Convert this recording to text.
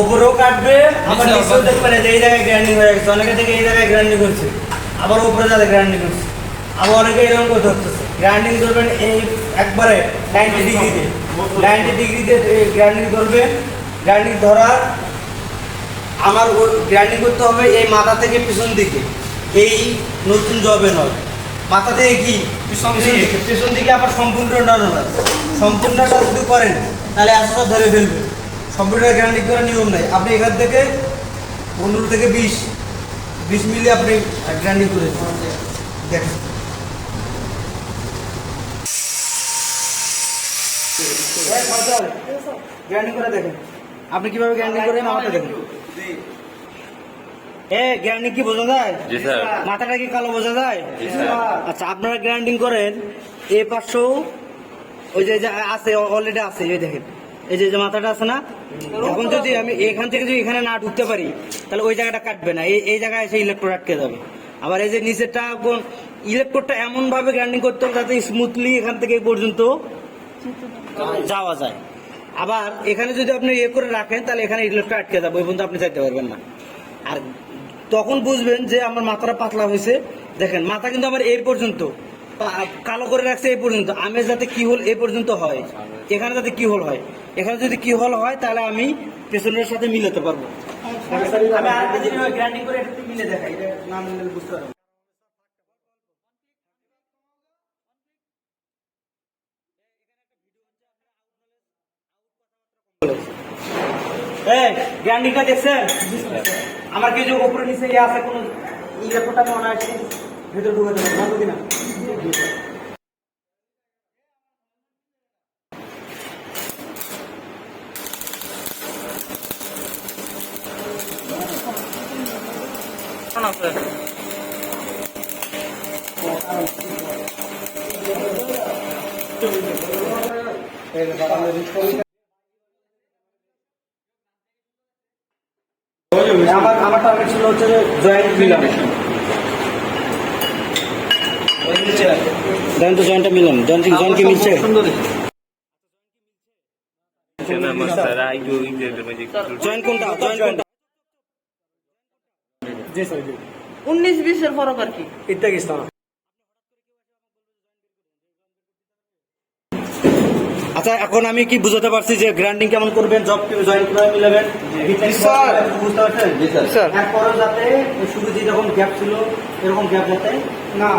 ওপরেও কাটবে আবার নিচেও। দেখবেন এই যে এই জায়গায় গ্রাইন্ডিং হয়ে গেছে অনেকে থেকে এই জায়গায় গ্রাইন্ডিং করছে আবার উপরে যাতে গ্রাইন্ডিং করছে। আবার অনেকে এরকম করে ধরতেছে গ্রাইন্ডিং করবেন এই একবারে নাইনটি ডিগ্রিতে নাইনটি ডিগ্রিতে গ্রাইন্ডিং করবে গ্রাইন্ডিং ধরার আমার গ্রাইন্ডিং করতে হবে এই মাথা থেকে পিছন দিকে। এই নতুন জবে নয়। মাথা থেকে কি? পিছন দিকে। পিছন দিকে আবার সম্পূর্ণটা নয় সম্পূর্ণটা যদি করেন তাহলে একশো ধরে ফেলবে সম্পূর্ণ গ্রাইন্ডিং করার নিয়ম নাই। আপনি এখান থেকে পনেরো থেকে বিশ বিশ মিলি আপনি গ্রাইন্ডিং করে দেখেন। গ্রাইন্ডিং করে দেখেন। আপনি কীভাবে গ্রাইন্ডিং করেন আমাকে দেখেন। এ গ্রাইন্ডিং কি বোঝা যায়? মাথাটা কি কালো বোঝা যায়? আচ্ছা আপনারা গ্রাইন্ডিং করেন এ পাঁচশো ওই যে আছে অলরেডি আছে এই দেখেন। এই যে মাথাটা আছে না? এখন যদি আমি এখান থেকে যদি এখানে না ঢুকতে পারি, তাহলে ওই জায়গাটা কাটবে না। এই জায়গায় এসে ইলেকট্রোড আটকে যাবে। আবার এই যে নিচেরটা কোন ইলেকট্রোডটা এমন ভাবে গ্রাইন্ডিং করতে হবে যাতে স্মুথলি এখান থেকে পর্যন্ত যাওয়া যায়। আবার এখানে যদি আপনি ইয়ে করে রাখেন, তাহলে এখানে ইলেকট্রোড আটকে যাবে। ওই পর্যন্ত আপনি চাইতে পারবেন না। আর তখন বুঝবেন যে আমার মাথাটা পাতলা হয়েছে। দেখেন, মাথা কিন্তু আমার এর পর্যন্ত। কালো করে রাখছে এই পর্যন্ত। আমের যাতে কি হল এই পর্যন্ত হয়। এখানে যাতে কি হল হয়। এখানে যদি কি হল হয়, তাহলে আমি পেছনের সাথে মিলাতে পারব। না আমার কিছু উপরে নিচে ইয়ে আছে কোনো ইলেকট্রোটা মনে আছে ভিতরে ঢুকে দেবো বন্ধ কিনা আমার আমার টার্গেট ছিল হচ্ছে যে জয়েন্ট মিলানো। জয়েন্ট তো জয়েন্টটা মিলান। জয়েন্ট জয়েন্ট কি মিলছে? জয়েন্ট কোনটা? জয়েন্ট কোনটা? উনিশ বিশের ফরক আর কি? ইত্যাদি ইসলাম আচ্ছা এখন আমি কি বুঝাতে পারছি যে গ্র্যান্ডিং কেমন করবেন? জব জয়েন কীভাবে মিলাবেন? স্যার। বুঝতে পারছেন? স্যার। এরপরে যাতে শুরু যেরকম গ্যাপ ছিল এরকম গ্যাপ যাতে না।